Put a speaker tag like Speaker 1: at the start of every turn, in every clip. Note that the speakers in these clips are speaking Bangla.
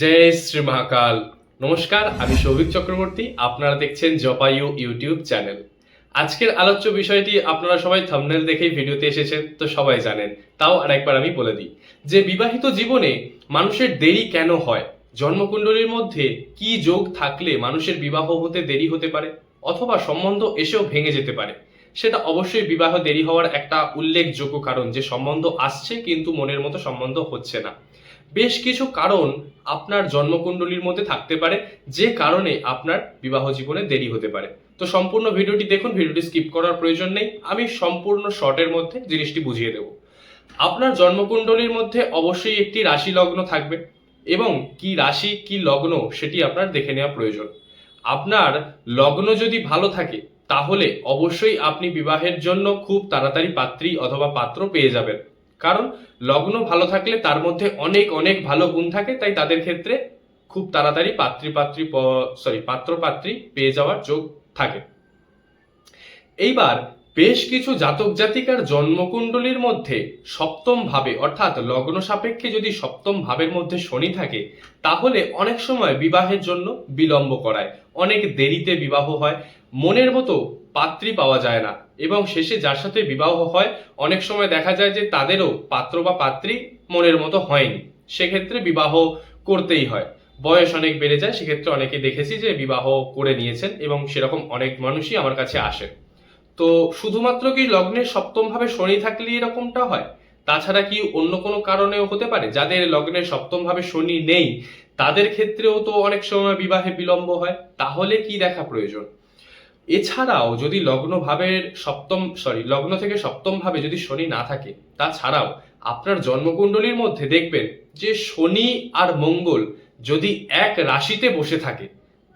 Speaker 1: জয় শ্রী মহাকাল। নমস্কার, আমি সৌভিক চক্রবর্তী, আপনারা দেখছেন জপায়ু ইউটিউব চ্যানেল। আজকের আলোচ্য বিষয়টি আপনারা সবাই থাম্বনেল দেখেই ভিডিওতে এসেছেন, তো সবাই জানেন। তাও আরেকবার আমি বলে দিই, যে বিবাহিত জীবনে মানুষের দেরি কেন হয়? জন্মকুণ্ডলীর মধ্যে কি যোগ থাকলে মানুষের বিবাহ হতে দেরি হতে পারে? অথবা সম্বন্ধ এসেও ভেঙে যেতে পারে? সেটা অবশ্যই বিবাহ দেরি হওয়ার একটা উল্লেখযোগ্য কারণ যে সম্বন্ধ আসছে কিন্তু মনের মতো সম্বন্ধ হচ্ছে না। বেশ কিছু কারণ আপনার জন্মকুণ্ডলীর মধ্যে থাকতে পারে, যে কারণে আপনার বিবাহ জীবনে দেরি হতে পারে। তো সম্পূর্ণ ভিডিওটি দেখুন, ভিডিওটি স্কিপ করার প্রয়োজন নেই। আমি সম্পূর্ণ শর্টের মধ্যে জিনিসটি বুঝিয়ে দেব। আপনার জন্মকুণ্ডলীর মধ্যে অবশ্যই একটি রাশি লগ্ন থাকবে এবং কি রাশি, কি লগ্ন সেটি আপনার দেখে নেওয়া প্রয়োজন। আপনার লগ্ন যদি ভালো থাকে তাহলে অবশ্যই আপনি বিবাহের জন্য খুব তাড়াতাড়ি পাত্রী অথবা পাত্র পেয়ে যাবেন। কারণ লগ্ন ভালো থাকলে তার মধ্যে অনেক অনেক ভালো গুণ থাকে, তাই তাদের ক্ষেত্রে খুব তাড়াতাড়ি পাত্রী পাত্রী সরি পাত্র, পাত্রী পেয়ে যাওয়ার যোগ থাকে। এইবার বেশ কিছু জাতক জাতিকার জন্মকুণ্ডলীর মধ্যে সপ্তম ভাবে, অর্থাৎ লগ্ন সাপেক্ষে যদি সপ্তম ভাবের মধ্যে শনি থাকে, তাহলে অনেক সময় বিবাহের জন্য বিলম্ব করায়। অনেক দেরিতে বিবাহ হয়, মনের মতো পাত্রী পাওয়া যায় না। এবং শেষে যার সাথে বিবাহ হয়, অনেক সময় দেখা যায় যে তাদেরও পাত্র বা পাত্রী মনের মতো হয়নি। সেক্ষেত্রে বিবাহ করতেই হয়। বয়স অনেক বেড়ে যায়, সেক্ষেত্রে অনেকে দেখেছি যে বিবাহ করে নিয়েছেন এবং সেরকম অনেক মানুষই আমার কাছে আসে তো শুধুমাত্র কি লগ্নের সপ্তম ভাবে শনি থাকলে এরকমটা হয়? তাছাড়া কি অন্য কোনো কারণেও হতে পারে? যাদের লগ্নের সপ্তম ভাবে শনি নেই, তাদের ক্ষেত্রেও তো অনেক সময় বিবাহে বিলম্ব হয়। তাহলে কি দেখা প্রয়োজন? এছাড়াও যদি লগ্ন ভাবের সপ্তম সরি লগ্ন থেকে সপ্তম ভাবে যদি শনি না থাকে, তাছাড়াও আপনার জন্মকুণ্ডলীর মধ্যে দেখবেন যে শনি আর মঙ্গল যদি এক রাশিতে বসে থাকে,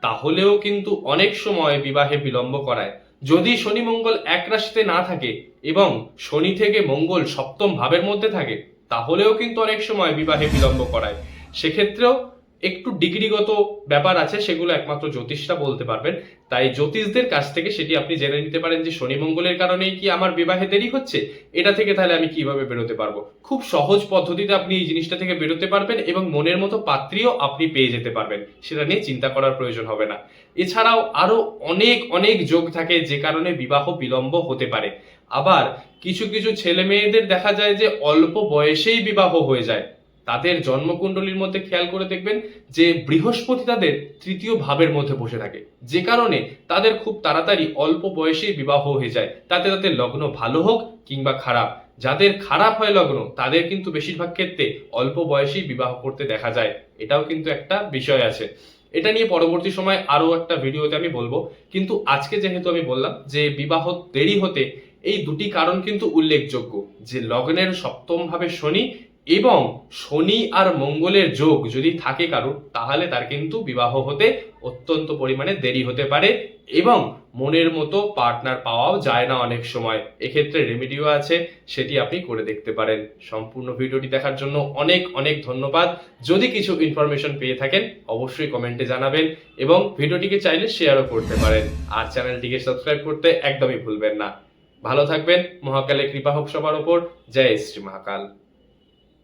Speaker 1: তাহলেও কিন্তু অনেক সময় বিবাহে বিলম্ব করায়। যদি শনি মঙ্গল এক রাশিতে না থাকে এবং শনি থেকে মঙ্গল সপ্তম ভাবের মধ্যে থাকে, তাহলেও কিন্তু অনেক সময় বিবাহে বিলম্ব করায়। সেক্ষেত্রেও একটু ডিগ্রিগত ব্যাপার আছে, সেগুলো একমাত্র জ্যোতিষরা বলতে পারবেন। তাই জ্যোতিষদের কাছ থেকে সেটি আপনি জেনে নিতে পারেন যে শনি মঙ্গলের কারণেই কি আমার বিবাহে দেরি হচ্ছে? এটা থেকে তাহলে আমি কীভাবে বেরোতে পারব? খুব সহজ পদ্ধতিতে আপনি এই জিনিসটা থেকে বেরোতে পারবেন এবং মনের মতো পাত্রীও আপনি পেয়ে যেতে পারবেন। সেটা নিয়ে চিন্তা করার প্রয়োজন হবে না। এছাড়াও আরও অনেক অনেক যোগ থাকে যে কারণে বিবাহ বিলম্ব হতে পারে। আবার কিছু কিছু ছেলে মেয়েদের দেখা যায় যে অল্প বয়সেই বিবাহ হয়ে যায়। তাদের জন্মকুণ্ডলীর মধ্যে খেয়াল করে দেখবেন যে বৃহস্পতি তাদের তৃতীয় ভাবের মধ্যে বসে থাকে। যে কারণে তাদের খুব তাড়াতাড়ি অল্প বয়সেই বিবাহ হয়ে যায়। তাতে তাদের লগ্ন ভালো হোক কিংবা খারাপ। যাদের খারাপ হয় লগ্ন, তাদের কিন্তু বেশিরভাগ ক্ষেত্রে অল্প বয়সেই বিবাহ করতে দেখা যায়। এটাও কিন্তু একটা বিষয় আছে। এটা নিয়ে পরবর্তী সময় আরও একটা ভিডিওতে আমি বলব। কিন্তু আজকে যেহেতু আমি বললাম যে বিবাহ দেরি হতে, এই দুটি কারণ কিন্তু উল্লেখযোগ্য। যে লগ্নের সপ্তম ভাবে শনি এবং শনি আর মঙ্গলের যোগ যদি থাকে কারোর, তাহলে তার কিন্তু বিবাহ হতে অত্যন্ত পরিমাণে দেরি হতে পারে এবং মনের মতো পার্টনার পাওয়াও যায় না অনেক সময়। এক্ষেত্রে রেমিডিও আছে, সেটি আপনি করে দেখতে পারেন। সম্পূর্ণ ভিডিওটি দেখার জন্য অনেক অনেক ধন্যবাদ। যদি কিছু ইনফরমেশন পেয়ে থাকেন, অবশ্যই কমেন্টে জানাবেন এবং ভিডিওটিকে চাইলে শেয়ারও করতে পারেন। আর চ্যানেলটিকে সাবস্ক্রাইব করতে একদমই ভুলবেন না। ভালো থাকবেন, মহাকালের কৃপা হোক সবার ওপর। জয় শ্রী মহাকাল।